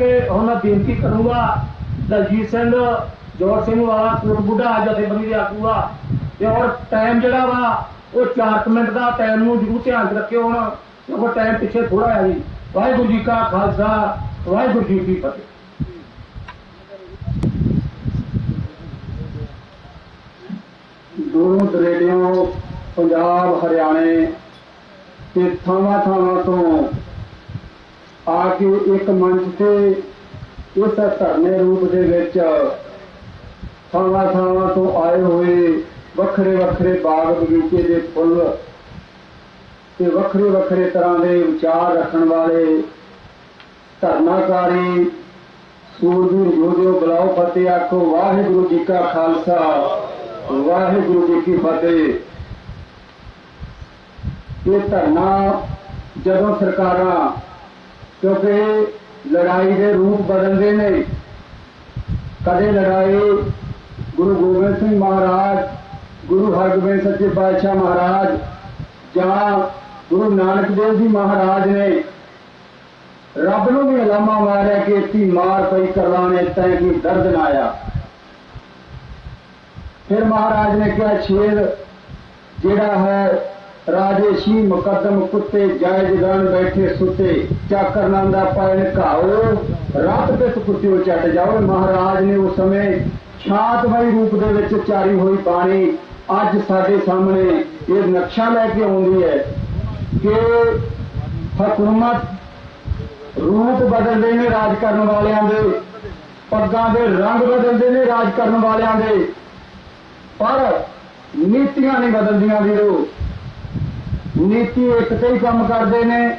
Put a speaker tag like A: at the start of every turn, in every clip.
A: ਕਰਕੇ ਹੁਣ ਮੈਂ ਬੇਨਤੀ ਕਰੂੰਗਾ, ਦਲਜੀਤ ਸਿੰਘ ਜੋਰ ਸਿੰਘ ਵਾਲਾ, ਕੋਟ ਬੁੱਢਾ ਜਥੇਬੰਦੀ ਦੇ ਆਗੂ ਆ। ਤੇ ਔਰ ਟਾਈਮ ਜਿਹੜਾ ਵਾ, ਉਹ 4 ਮਿੰਟ ਦਾ ਟਾਈਮ ਨੂੰ ਜ਼ਰੂਰ ਧਿਆਨ 'ਚ ਰੱਖਿਓ ਹੁਣ, ਕਿਉਂਕਿ ਟਾਈਮ ਪਿੱਛੇ ਥੋੜਾ ਆ ਜੀ। ਵਾਹਿਗੁਰੂ ਜੀ ਕਾ ਖਾਲਸਾ, ਵਾਹਿਗੁਰੂ ਜੀ ਕੀ ਫਤਿਹ।
B: ਦੂਰੋਂ ਦਰੇਡਿਓਂ ਪੰਜਾਬ, ਹਰਿਆਣੇ ਤੇ ਥਾਵਾਂ ਥਾਵਾਂ ਤੋਂ ਆ ਕੇ ਇੱਕ ਮੰਚ ਤੇ ਇਸ ਧਰਨੇ ਰੂਪ ਦੇ ਵਿੱਚ ਥਾਵਾਂ ਥਾਵਾਂ ਤੋਂ ਆਏ ਹੋਏ ਵੱਖਰੇ ਵੱਖਰੇ ਬਾਗ ਬਗੀਚੇ ਦੇ ਫੁੱਲ ਤੇ ਵੱਖਰੇ ਵੱਖਰੇ ਤਰ੍ਹਾਂ ਦੇ ਵਿਚਾਰ ਰੱਖਣ ਵਾਲੇ ਧਰਨਾਕਾਰੀ ਸੂਰਬੀਰ ਯੋਧਿਓ ਬਲਾਓ ਫਤਿਹ ਆਖੋ, ਵਾਹਿਗੁਰੂ ਜੀ ਕਾ ਖਾਲਸਾ, ਵਾਹਿਗੁਰੂ ਜੀ ਕੀ ਫਤਿਹ। ਇਹ ਧਰਨਾ ਜਦੋਂ ਸਰਕਾਰਾਂ ਕਿਉਂਕਿ ਲੜਾਈ ਦੇ ਰੂਪ ਬਦਲਦੇ ਨੇ। ਕਦੇ ਲੜਾਈ ਗੁਰੂ ਗੋਬਿੰਦ ਸਿੰਘ ਮਹਾਰਾਜ, ਗੁਰੂ ਹਰਗੋਬਿੰਦ ਸੱਚੇ ਪਾਤਸ਼ਾਹ ਮਹਾਰਾਜ ਜਾਂ ਗੁਰੂ ਨਾਨਕ ਦੇਵ ਜੀ ਮਹਾਰਾਜ ਨੇ ਰੱਬ ਨੂੰ ਵੀ ਅਲਾਮਾ ਮਾਰਿਆ ਕਿ ਇਤੀ ਮਾਰ ਪਈ ਕਰਵਾਣੇ ਤੈ ਕੀ ਦਰਦ ਨਾ ਆਇਆ। ਫਿਰ ਮਹਾਰਾਜ ਨੇ ਕਿਹਾ, ਸ਼ੇਰ ਜਿਹੜਾ ਹੈ ਰਾਜੇ ਸ਼ੀ ਮੁਕੱਦਮ ਕੁੱਤੇ ਜਾਇਜ਼ ਬੈਠੇ ਸੁੱਤੇ। ਚਾਕਰ ਨੰਦਾ ਪੈਣ ਘਾਓ ਰਾਤ ਤੇ ਕੁੱਤਿਓ ਚੱਟ ਜਾਓ। ਮਹਾਰਾਜ ਨੇ ਉਸ ਸਮੇਂ ਸ਼ਾਂਤਮਈ ਰੂਪ ਦੇ ਵਿੱਚ ਚਾਰੀ ਹੋਈ ਬਾਣੀ। ਅੱਜ ਸਾਡੇ ਸਾਹਮਣੇ ਇਹ ਨਕਸ਼ਾ ਲੈ ਕੇ ਆਉਂਦੀ ਹੈ ਕਿ ਹਕੂਮਤ ਰੂਪ ਬਦਲਦੇ ਨੇ ਰਾਜ ਕਰਨ ਵਾਲਿਆਂ ਦੇ। ਪੱਗਾਂ ਦੇ ਰੰਗ ਬਦਲਦੇ ਨੇ ਰਾਜ ਕਰਨ ਵਾਲਿਆਂ ਦੇ। ਪਰ ਨੀਤੀਆਂ ਨਹੀਂ ਬਦਲਦੀਆਂ ਵੀਰੋ। ਨੀਤੀ ਇੱਕ ਤੇ ਹੀ ਕੰਮ ਕਰਦੇ ਨੇ।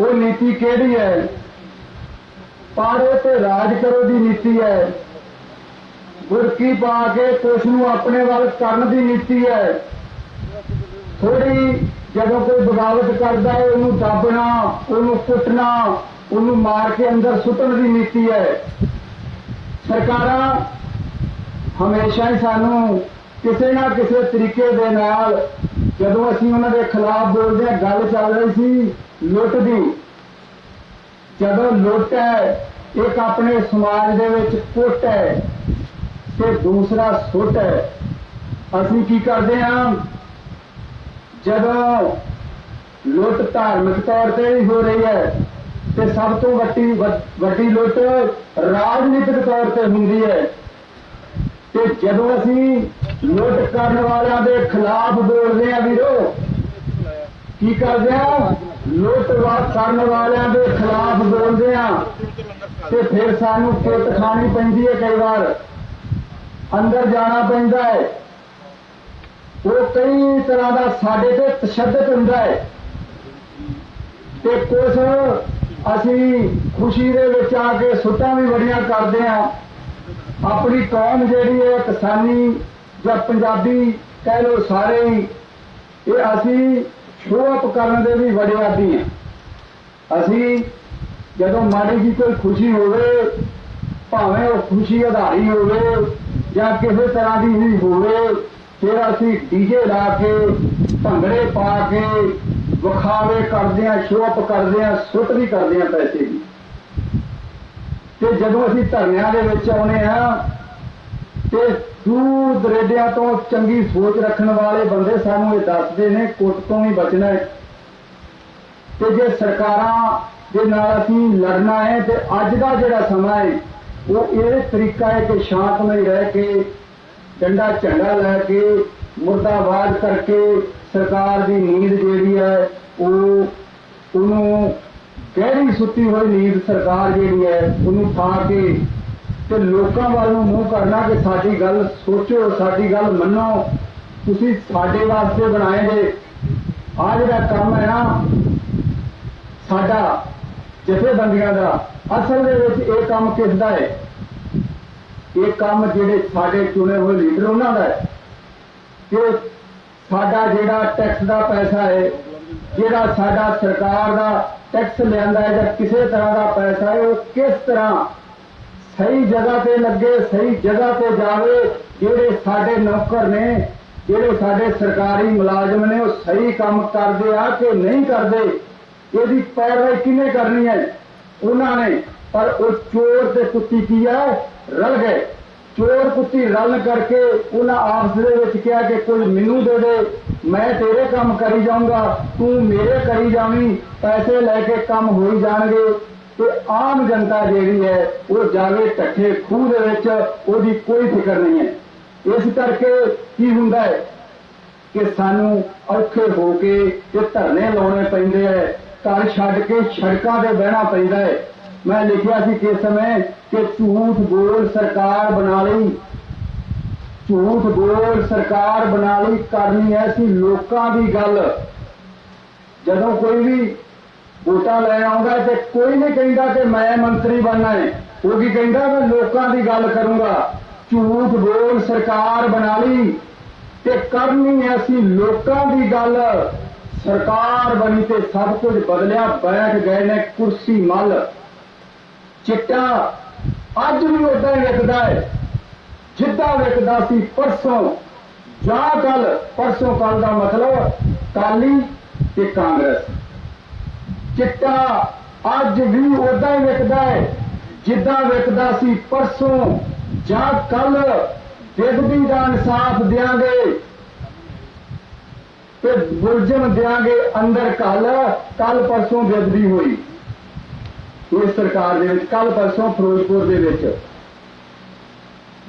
B: ਉਹ ਨੀਤੀ ਕਿਹੜੀ ਹੈ? ਪਾੜੋ ਤੇ ਰਾਜ ਕਰੋ ਦੀ ਨੀਤੀ ਹੈ। ਗੁਰਕੀ ਪਾ ਕੇ ਕੁਛ ਨੂੰ ਆਪਣੇ ਵੱਲ ਕਰਨ ਦੀ ਨੀਤੀ ਹੈ। ਥੋੜੀ ਜਦੋਂ ਕੋਈ ਬਗਾਵਤ ਕਰਦਾ ਹੈ, ਉਹਨੂੰ ਦੱਬਣਾ, ਉਹਨੂੰ ਕੁੱਟਣਾ, ਉਹਨੂੰ ਮਾਰ ਕੇ ਅੰਦਰ ਸੁੱਟਣ ਦੀ ਨੀਤੀ ਹੈ। ਸਰਕਾਰਾਂ ਹਮੇਸ਼ਾ ਹੀ ਸਾਨੂੰ ਕਿਸੇ ਨਾ ਕਿਸੇ ਤਰੀਕੇ ਦੇ ਨਾਲ ਜਦੋਂ ਅਸੀਂ ਉਹਨਾਂ ਦੇ ਖਿਲਾਫ ਬੋਲਦੇ ਹਾਂ, ਗੱਲ ਚੱਲ ਰਹੀ ਸੀ ਲੁੱਟ ਦੀ। ਜਦੋਂ ਲੁੱਟ ਹੈ, ਇੱਕ ਆਪਣੇ ਸਮਾਜ ਦੇ ਵਿੱਚ ਕੁੱਟ ਹੈ ਤੇ ਦੂਸਰਾ ਸੁੱਟ ਹੈ। ਅਸੀਂ ਕੀ ਕਰਦੇ ਹਾਂ? ਜਦੋਂ ਲੁੱਟ ਧਾਰਮਿਕ ਤੌਰ ਤੇ ਵੀ ਹੋ ਰਹੀ ਹੈ ਤੇ ਸਭ ਤੋਂ ਵੱਡੀ ਵੱਡੀ ਲੁੱਟ ਰਾਜਨੀਤਿਕ ਤੌਰ ਤੇ ਹੁੰਦੀ ਹੈ। ਤੇ ਜਦੋਂ ਅਸੀਂ ਲੁੱਟ ਕਰਨ ਵਾਲਿਆਂ ਦੇ ਖਿਲਾਫ ਬੋਲਦੇ ਆ ਵੀਰੋ। ਕੀ ਕਰਦੇ ਆ? ਲੁੱਟ ਕਰਨ ਵਾਲਿਆਂ ਦੇ ਖਿਲਾਫ ਬੋਲਦੇ ਆ। ਤੇ ਫਿਰ ਸਾਨੂੰ ਕੁੱਟ ਖਾਣੀ ਪੈਂਦੀ ਹੈ ਕਈ ਵਾਰ। ਅੰਦਰ ਜਾਣਾ ਪੈਂਦਾ ਹੈ ਉਹ ਕਈ ਤਰ੍ਹਾਂ ਦਾ ਸਾਡੇ ਤੇ ਤਸ਼ੱਦਦ ਹੁੰਦਾ ਹੈ ਤੇ ਕੁਝ ਅਸੀਂ ਖੁਸ਼ੀ ਦੇ ਵਿੱਚ ਆ ਕੇ ਸੁੱਟਾਂ ਵੀ ਬੜੀਆਂ ਕਰਦੇ ਆ। ਆਪਣੀ ਕੌਮ ਜਿਹੜੀ ਹੈ ਕਿਸਾਨੀ ਜਾਂ ਪੰਜਾਬੀ ਕਹਿ ਲੋ ਸਾਰੇ ਹੀ, ਇਹ ਅਸੀਂ ਸ਼ੋਅ ਕਰਨ ਦੇ ਵੀ ਬੜੇ ਆਦੀ ਹਾਂ। ਅਸੀਂ ਜਦੋਂ ਮਾੜੀ ਜੀ ਕੋਈ ਖੁਸ਼ੀ ਹੋਵੇ, ਭਾਵੇਂ ਉਹ ਖੁਸ਼ੀ ਆਧਾਰੀ ਹੋਵੇ ਜਾਂ ਕਿਸੇ ਤਰ੍ਹਾਂ ਦੀ ਵੀ ਹੋਵੇ, ਫਿਰ ਅਸੀਂ ਡੀਜੇ ਲਾ ਕੇ, ਭੰਗੜੇ ਪਾ ਕੇ, ਵਿਖਾਵੇ ਕਰਦੇ ਆ ਸ਼ੋਅ ਕਰਦੇ ਆ ਸੁੱਟ ਵੀ ਕਰਦੇ ਆ ਪੈਸੇ ਦੀ। ਤੇ ਜਦੋਂ ਅਸੀਂ ਧਰਨਿਆਂ ਦੇ ਵਿੱਚ ਆਉਨੇ ਆ ਤੇ ਦੂਰ ਦਰੇਡਿਆਂ ਤੋਂ ਚੰਗੀ ਸੋਚ ਰੱਖਣ ਵਾਲੇ ਬੰਦੇ ਸਾਨੂੰ ਇਹ ਦੱਸਦੇ ਨੇ, ਕੁੱਟ ਤੋਂ ਵੀ ਬਚਣਾ ਹੈ। ਤੇ ਜੇ ਸਰਕਾਰਾਂ ਦੇ ਨਾਲ ਅਸੀਂ ਲੜਨਾ ਹੈ ਤੇ ਅੱਜ ਦਾ ਜਿਹੜਾ ਸਮਾਂ ਹੈ, ਉਹ ਇਹ ਤਰੀਕਾ ਹੈ ਕਿ ਸ਼ਾਂਤਮਈ ਰਹਿ ਕੇ, ਡੰਡਾ ਝੰਡਾ ਲੈ ਕੇ, ਮੁਰਦਾਬਾਦ ਕਰਕੇ ਸਰਕਾਰ ਦੀ ਨੀਂਦ ਜਿਹੜੀ ਹੈ, ਉਹ ਉਹਨੂੰ ਗਹਿਰੀ ਸੁੱਤੀ ਹੋਈ ਨੀਂਦ ਸਰਕਾਰ ਜਿਹੜੀ ਹੈ, ਉਹਨੂੰ ਠਾ ਕੇ ਤੇ ਲੋਕਾਂ ਵੱਲ ਨੂੰ ਮੂੰਹ ਕਰਨਾ ਕਿ ਸਾਡੀ ਗੱਲ ਸੋਚੋ, ਸਾਡੀ ਗੱਲ ਮੰਨੋ। ਤੁਸੀਂ ਸਾਡੇ ਵਾਸਤੇ ਬਣਾਏ ਜੇ ਆ ਜਿਹੜਾ ਕੰਮ ਹੈ ਨਾ, ਸਾਡਾ ਜਥੇਬੰਦੀਆਂ ਦਾ। ਅਸਲ ਦੇ ਵਿੱਚ ਇਹ ਕੰਮ ਕਿਸ ਦਾ ਹੈ? ਇਹ ਕੰਮ ਜਿਹੜੇ ਸਾਡੇ ਚੁਣੇ ਹੋਏ ਲੀਡਰ ਉਹਨਾਂ ਦਾ ਹੈ। ਕਿ ਸਾਡਾ ਜਿਹੜਾ ਟੈਕਸ ਦਾ ਪੈਸਾ ਹੈ, ਜਿਹੜਾ ਸਾਡਾ ਸਰਕਾਰ ਦਾ ਟੈਕਸ ਲਿਆਂਦਾ ਹੈ ਜਾਂ ਕਿਸੇ ਤਰ੍ਹਾਂ ਦਾ ਪੈਸਾ ਹੈ, ਉਹ ਕਿਸ ਤਰ੍ਹਾਂ ਸਹੀ ਜਗ੍ਹਾ ਤੇ ਲੱਗੇ, ਸਹੀ ਜਗ੍ਹਾ ਤੇ ਜਾਵੇ, ਜਿਹੜੇ ਸਾਡੇ ਨੌਕਰ ਨੇ, ਜਿਹੜੇ ਸਾਡੇ ਸਰਕਾਰੀ ਮੁਲਾਜ਼ਮ ਨੇ, ਉਹ ਸਹੀ ਕੰਮ ਕਰਦੇ ਆ ਕਿ ਨਹੀਂ ਕਰਦੇ? ਇਹਦੀ ਪੈਰਵਾਈ ਕਿਹਨੇ ਕਰਨੀ ਹੈ? ਉਹਨਾਂ ਨੇ, ਪਰ ਉਹ ਚੋਰ ਤੇ ਕੁੱਤੀ ਕੀ ਹੈ ਰਲ ਗਏ। ਚੋਰ ਕੁੱਤੀ ਰਲ ਕਰਕੇ ਉਹਨਾਂ ਆਪਸ ਦੇ ਵਿੱਚ ਕਿਹਾ ਕਿ ਕੋਈ ਮੈਨੂੰ ਦੇ ਦੇ, ਮੈਂ ਤੇਰੇ ਕੰਮ ਕਰੀ ਜਾਊਂਗਾ, ਤੂੰ ਮੇਰੇ ਕਰੀ ਜਾਵੀਂ, ਪੈਸੇ ਲੈ ਕੇ ਕੰਮ ਹੋਈ ਜਾਣਗੇ। ਤੇ ਆਮ ਜਨਤਾ ਜਿਹੜੀ ਹੈ, ਉਹ ਜਾਵੇ ਟੱਠੇ ਖੂਹ ਦੇ ਵਿੱਚ, ਉਹਦੀ ਕੋਈ ਫਿਕਰ ਨਹੀਂ ਹੈ। ਇਸ ਕਰਕੇ ਕੀ ਹੁੰਦਾ ਹੈ ਕਿ ਸਾਨੂੰ ਔਖੇ ਹੋ ਕੇ ਤੇ ਧਰਨੇ ਲਾਉਣੇ ਪੈਂਦੇ ਐ ਘਰ ਛੱਡ ਕੇ ਸੜਕਾਂ ਤੇ ਬਹਿਣਾ ਪੈਂਦਾ ਹੈ। ਮੈਂ ਲਿਖਿਆ ਸੀ ਕਿਸ ਸਮੇਂ ਕਿ ਝੂਠ ਬੋਲ ਸਰਕਾਰ ਬਣਾ ਲਈ। ਝੂਠ ਬੋਲ ਸਰਕਾਰ ਬਣਾ ਲਈ। ਕਰਨੀ ਐ ਸੀ ਲੋਕਾਂ ਦੀ ਗੱਲ। ਜਦੋਂ ਕੋਈ ਵੀ ਵੋਟਾਂ ਲੈਣ ਆਉਂਦਾ ਤੇ ਕੋਈ ਨਹੀਂ ਕਹਿੰਦਾ ਕਿ ਮੈਂ ਮੰਤਰੀ ਬਣਨਾ ਹੈ। ਉਹ ਕੀ ਕਹਿੰਦਾ, ਮੈਂ ਲੋਕਾਂ ਦੀ ਗੱਲ ਕਰੂੰਗਾ। ਝੂਠ ਬੋਲ ਸਰਕਾਰ ਬਣਾ ਲਈ ਤੇ ਕਰਨੀ ਐਸੀ ਲੋਕਾਂ ਦੀ ਗੱਲ। ਸਰਕਾਰ ਬਣੀ ਤੇ ਸਭ ਕੁਝ ਬਦਲਿਆ, ਬੈਠ ਗਏ ਨੇ ਕੁਰਸੀ ਮੱਲ। ਚਿੱਟਾ ਅੱਜ ਵੀ ਉਦਾਂ ਹੀ ਵਿਕਦਾ ਹੈ, ਜਿੱਦਾਂ ਵਿਕਦਾ ਸੀ ਪਰਸੋਂ। ਜਾਂ ਕੱਲ ਪਰਸੋਂ ਕੱਲ ਦਾ ਮਤਲਬ ਕਾਲੀ ਤੇ ਕਾਂਗਰਸ। ਚਿੱਟਾ ਅੱਜ ਵੀ ਉਦਾਂ ਹੀ ਵਿਕਦਾ ਹੈ, ਜਿੱਦਾਂ ਵਿਕਦਾ ਸੀ ਪਰਸੋਂ। ਜਾਂ ਕੱਲ ਵਿਗਦੀ ਦਾ ਇਨਸਾਫ ਦਿਆਂਗੇ ਤੇ ਬੁਰਜਨ ਦਿਆਂਗੇ ਅੰਦਰ ਕੱਲ ਕੱਲ ਪਰਸੋਂ ਬੇਅਦਬੀ ਹੋਈ। ਇਸ ਸਰਕਾਰ ਦੇ ਵਿੱਚ, ਕੱਲ ਪਰਸੋਂ ਫਿਰੋਜ਼ਪੁਰ ਦੇ ਵਿੱਚ।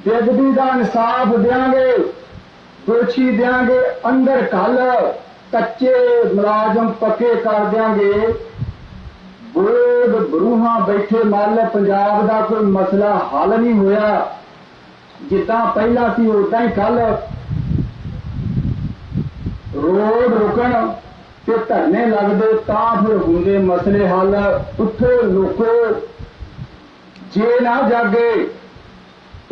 B: ਬੇਅਦਬੀ ਦਾ ਇਨਸਾਫ ਦਿਆਂਗੇ, ਦੋਸ਼ੀ ਦਿਆਂਗੇ, ਅੰਦਰ ਕੱਲ ਕੱਚੇ ਮੁਲਾਜ਼ਮ ਪੱਕੇ ਕਰ ਦਿਆਂਗੇ। ਬੋਧ ਬਰੂਹਾਂ ਬੈਠੇ ਮੱਲ ਪੰਜਾਬ ਦਾ ਕੋਈ ਮਸਲਾ ਹੱਲ ਨਹੀਂ ਹੋਇਆ। ਜਿੱਦਾਂ ਪਹਿਲਾਂ ਸੀ ਉਦਾਂ ਹੀ ਕੱਲ ਰੋਡ ਰੁਕਣ ਤੇ ਧਰਨੇ ਲੱਗਦੇ ਤਾਂ ਫਿਰ ਹੁੰਦੇ ਮਸਲੇ ਹੱਲ। ਉੱਠੋ ਲੋਕੋ ਜੇ ਨਾ ਜਾਗੇ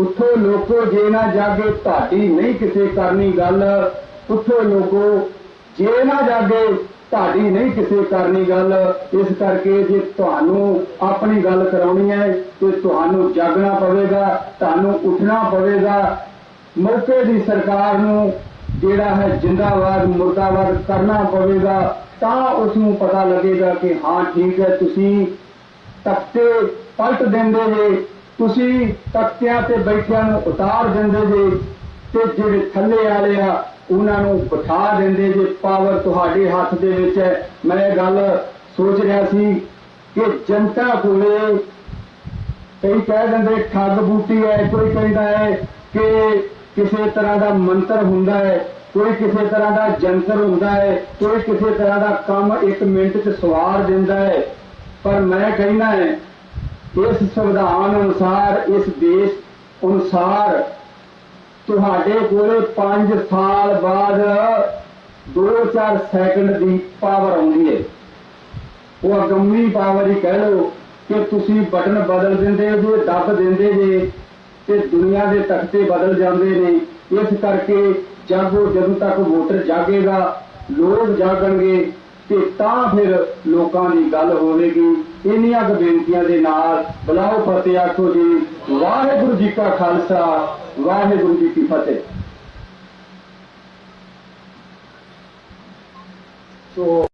B: ਉੱਠੋ ਲੋਕੋ ਜੇ ਨਾ ਜਾਗੇ, ਤੁਹਾਡੀ ਨਹੀਂ ਕਿਸੇ ਕਰਨੀ ਗੱਲ। ਉੱਥੋਂ ਲੋਕੋ ਜੇ ਨਾ ਜਾਗੇ ਤੁਹਾਡੀ ਨਹੀਂ ਕਿਸੇ ਕਰਨੀ ਗੱਲ। ਇਸ ਕਰਕੇ ਜੇ ਤੁਹਾਨੂੰ ਆਪਣੀ ਗੱਲ ਕਰਾਉਣੀ ਹੈ, ਤੇ ਤੁਹਾਨੂੰ ਜਾਗਣਾ ਪਵੇਗਾ, ਤੁਹਾਨੂੰ ਉੱਠਣਾ ਪਵੇਗਾ। ਮੌਕੇ ਦੀ ਸਰਕਾਰ ਨੂੰ ਜਿਹੜਾ ਹੈ ਜਿੰਦਾਬਾਦ, ਮੁਰਦਾਬਾਦ ਕਰਨਾ ਪਵੇਗਾ, ਤਾਂ ਉਸ ਨੂੰ ਪਤਾ ਲੱਗੇਗਾ ਕਿ ਹਾਂ, ਠੀਕ ਹੈ, ਤੁਸੀਂ ਤਖਤੇ ਪਲਟ ਦਿੰਦੇ ਜੇ, ਤੁਸੀਂ ਤਖਤਿਆਂ ਤੇ ਬੈਠਿਆਂ ਨੂੰ ਉਤਾਰ ਦਿੰਦੇ ਜੇ, ਤੇ ਜਿਹੜੇ ਥੱਲੇ ਵਾਲੇ ਆ ਉਹਨਾਂ ਨੂੰ ਬਿਠਾ ਦਿੰਦੇ ਜੇ ਪਾਵਰ ਤੁਹਾਡੇ ਹੱਥ ਦੇ ਵਿੱਚ ਹੈ। ਮੈਂ ਇਹ ਗੱਲ ਸੋਚ ਰਿਹਾ ਸੀ ਕਿ ਜਨਤਾ ਕੋਲੇ ਕਈ ਕਹਿ ਦਿੰਦੇ, ਠੱਗ ਬੂਟੀ ਹੈ, ਕੋਈ ਕਹਿੰਦਾ ਹੈ ਕਿ ਕਿਸੇ ਤਰ੍ਹਾਂ ਦਾ ਮੰਤਰ ਹੁੰਦਾ ਹੈ, ਕੋਈ ਕਿਸੇ ਤਰ੍ਹਾਂ ਦਾ ਜੰਤਰ ਹੁੰਦਾ ਹੈ, ਕੋਈ ਕਿਸੇ ਤਰ੍ਹਾਂ ਦਾ ਕੰਮ ਇੱਕ ਮਿੰਟ 'ਚ ਸਵਾਰ ਦਿੰਦਾ ਹੈ। ਪਰ ਮੈਂ ਕਹਿੰਦਾ ਹੈ, ਇਸ ਸੰਵਿਧਾਨ ਅਨੁਸਾਰ, ਇਸ ਦੇਸ਼ ਅਨੁਸਾਰ ਤੁਹਾਡੇ ਕੋਲੇ 5 ਸਾਲ ਬਾਅਦ 2-4 ਸੈਕਿੰਡ ਦੀ ਪਾਵਰ ਆਉਂਦੀ ਹੈ। ਉਹ ਅਗੰਮੀ ਪਾਵਰ ਹੀ ਕਹਿ ਲਓ ਕਿ ਤੁਸੀਂ ਬਟਨ ਬਦਲ ਦਿੰਦੇ ਜੇ, ਦੱਬ ਦਿੰਦੇ ਜੇ ਤੇ ਦੁਨੀਆ ਦੇ ਤਖਤੇ ਬਦਲ ਜਾਂਦੇ ਨੇ। ਇਸ ਕਰਕੇ ਜਾਗੋ ਜਦੋਂ ਤੱਕ ਵੋਟਰ ਜਾਗੇਗਾ, ਲੋਕ ਜਾਗਣਗੇ ਤੇ ਤਾਂ ਫਿਰ ਲੋਕਾਂ ਦੀ ਗੱਲ ਹੋਵੇਗੀ। ਇੰਨੀਆਂ ਬੇਨਤੀਆਂ ਦੇ ਨਾਲ ਬੁਲਾਓ ਫਤਿਹ ਆਖੋ ਜੀ। ਵਾਹਿਗੁਰੂ ਜੀ ਕਾ ਖਾਲਸਾ। ਵਾਹਿਗੁਰੂ ਜੀ ਕੀ ਫਤਿਹ। ਸੋ